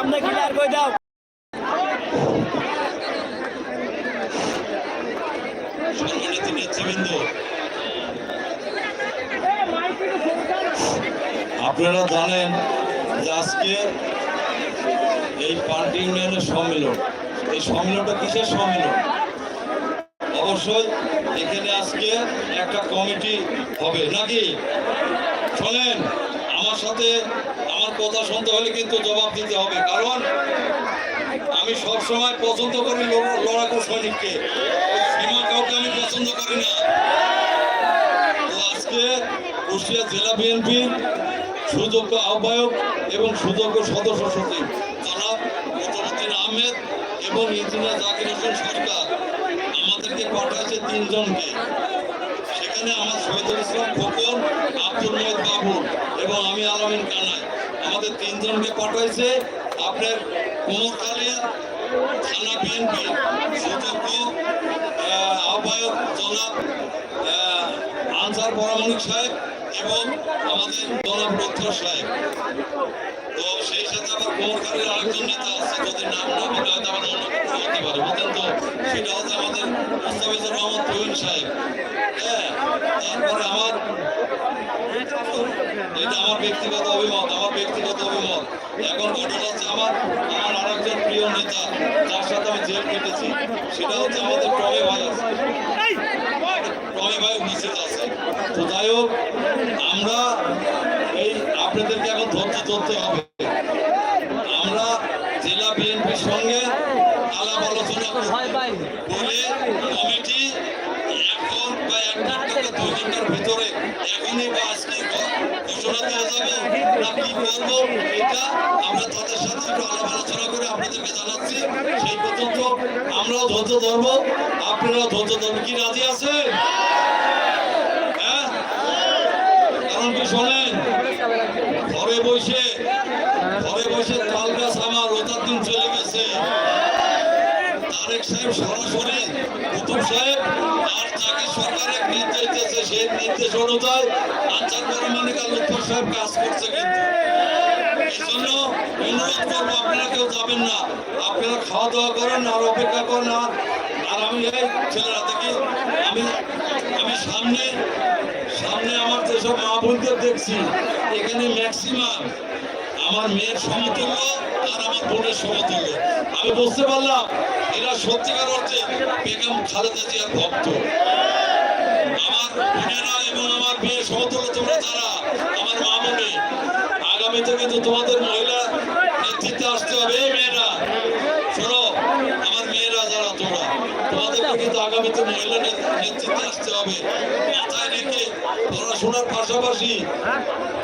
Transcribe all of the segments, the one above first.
আমরা ক্লিয়ার করে দাও। আপনারা জানেন যে আজকে এই পার্টি ইউনিয়নের সম্মেলন। এই সম্মেলনটা কিসের সম্মেলন? অবশ্যই এখানে আজকে একটা কমিটি হবে। নাকি? শোনেন, আমার সাথে আমার কথা শুনতে হলে কিন্তু জবাব দিতে হবে। কারণ আমি সব সময় পছন্দ করি লড়- লড়াকু সৈনিককে। সীমা কাউকে আমি পছন্দ করি না। আজকে কুষ্টিয়া জেলা বিএনপির সুযোগ্য আহ্বায়ক এবং সুযোগ্য সদস্য সচিব, জনাব মোতামুদ্দিন আহমেদ এবং ইঞ্জিনিয়ার জাকির হোসেন সরকার আমাদেরকে পাঠাইছে তিনজনকে। সেখানে আমার শহীদুল ইসলাম খোকন আব্দুল মহিদ বাবুর এবং আমি আলামিন কানাই। আমাদের তিনজনকে পাঠাইছে। আপনার কোমরখালী থানা বিএনপি সুযোগ্য আহ, আহ্বায়ক জনাব আনসার পরামনিক সাহেব এবং আমাদের জনাব লক্ষ্য সাহেব। তো সেই সাথে আবার কোমরখালীর আরেকজন নেতা আছে যদি নাম না বলে হয়তো আমার অন্য হতে পারে। বুঝলেন তো? সেটা হচ্ছে আমাদের মুস্তাফিজুর রহমান সাহেব। হ্যাঁ তারপরে আমার এটা আমার ব্যক্তিগত অভিমত আমার ব্যক্তিগত অভিমত। এখন ঘটনা হচ্ছে আমার আমার আরেকজন প্রিয় নেতা যার সাথে আমি জেল কেটেছি সেটা হচ্ছে আমাদের টমে ভাই আছে। টমে ভাই উপস্থিত আছে। তো যাই হোক আমরা এই আপনাদেরকে এখন ধৈর্য ধরতে হবে। আমরা জেলা বিএনপির সঙ্গে আলাপ আলোচনা। বলে কমিটি এখন বা এক ঘণ্টার ভিতরে এখনই বা আজকে করে আপনাদেরকে সেই আমরাও আপনারাও কি রাজি হ্যাঁ কি ঘরে বসে ঘরে বসে তাল গাছ আমার রোজার দিন চলে গেছে তারেক সাহেব সরাসরি কুতুব সাহেব, আর যাকে সরকারের নির্দেশ দিয়েছে, সেই নির্দেশ অনুযায়ী আনসার পরমাণিকা লুৎফর সাহেব কাজ করছে কিন্তু। এই জন্য অনুরোধ আপনারা কেউ যাবেন না। আপনারা খাওয়া দাওয়া করেন, আর অপেক্ষা করেন, আর আর আমি এই ছেলেরা দেখি, আমি আমি সামনে সামনে আমার যেসব মা বোনদের দেখছি, এখানে ম্যাক্সিমাম আমার মেয়ের সমতুল্য আর আমার বোনের সমতুল্য। আমি বুঝতে পারলাম, এরা সত্যিকার অর্থে বেগম খালেদা জিয়ার ভক্ত। আমার বোনেরা এবং আমার মেয়ের সমতুল্য তোমরা যারা, আমার মা বোনে আগামীতে কিন্তু তোমাদের মহিলা নেতৃত্বে আসতে হবে এই মেয়েরা শোনো আমার মেয়েরা যারা তোমরা তোমাদেরকে কিন্তু আগামীতে মহিলা নে- নেতৃত্বে আসতে হবে। মাথায় রেখে পড়াশোনার পাশাপাশি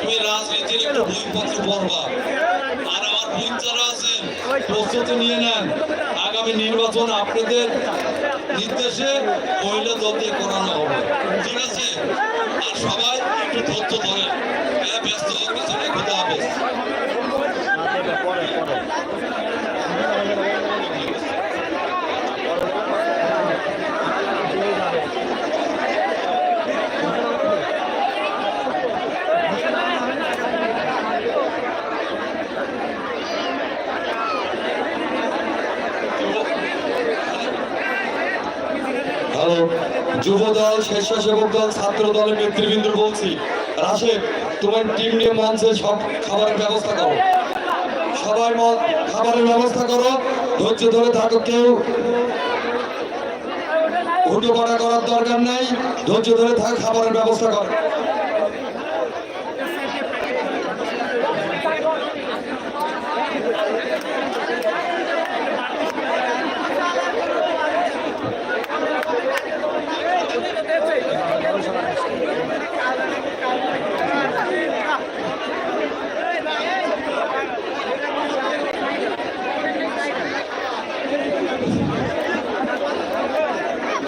তুমি রাজনীতির একটু বইপত্র পড়বা। আর আমার বোন যারা আছেন, প্রস্তুতি নিয়ে নেন। আগামী নির্বাচন আপনাদের নির্দেশে মহিলা দল দিয়ে করানো হবে। ঠিক আছে? আর সবাই একটু ধৈর্য ধরেন। যুব দল স্বেচ্ছাসেবক দল, ছাত্র দলের নেতৃবৃন্দ বলছি, রাশেদ, তোমার টিম নিয়ে মঞ্চে সব খাবারের ব্যবস্থা করো। সবাই মত খাবারের ব্যবস্থা করো, ধৈর্য ধরে থাকো কেউ। হুটো করার দরকার নাই, ধৈর্য ধরে থাক, খাবারের ব্যবস্থা কর।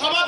সমাজ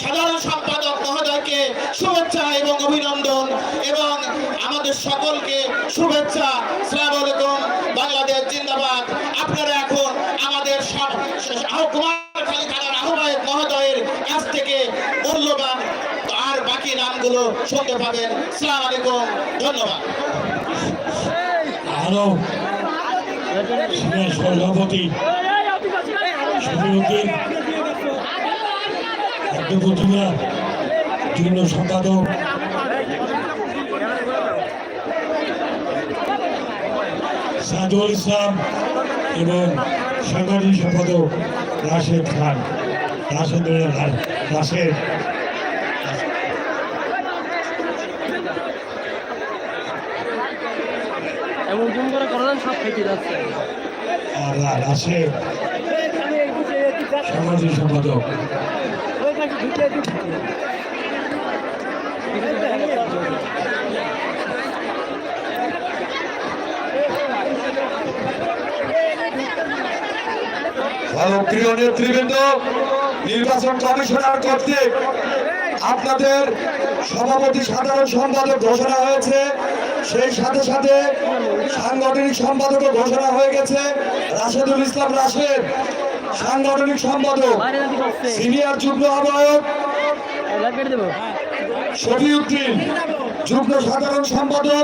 সাধারণ সম্পাদক মহোদয়কে শুভেচ্ছা এবং অভিনন্দন এবং আমাদের সকলকে শুভেচ্ছা সালাম আলাইকুম বাংলাদেশ জিন্দাবাদ আপনারা এখন আমাদের সব কুমারখালী থানার আহ্বায়ক মহোদয়ের কাছ থেকে মূল্যবান আর বাকি নামগুলো শুনতে পাবেন সালাম আলাইকুম ধন্যবাদ আরও সভাপতি অধ্যপতিরা যুগ্ম সম্পাদক। সাদুল ইসলাম এবং সাংগঠনিক সম্পাদক রাশেদ খান। রাশেদ রাশেদ। এমন জুম করে করলেন সব ফেটে যাচ্ছে। আর রাশেদ সাংগঠনিক সম্পাদক। প্রিয় নেতৃবৃন্দ, নির্বাচন কমিশনার কর্তৃক আপনাদের সভাপতি সাধারণ সম্পাদক ঘোষণা হয়েছে। সেই সাথে সাথে সাংগঠনিক সম্পাদকও ঘোষণা হয়ে গেছে। রাশেদুল ইসলাম রাশেদ সাংগঠনিক সম্পাদক সিনিয়র যুগ্ম আহ্বায়ক শফিউদ্দিন যুগ্ম সাধারণ সম্পাদক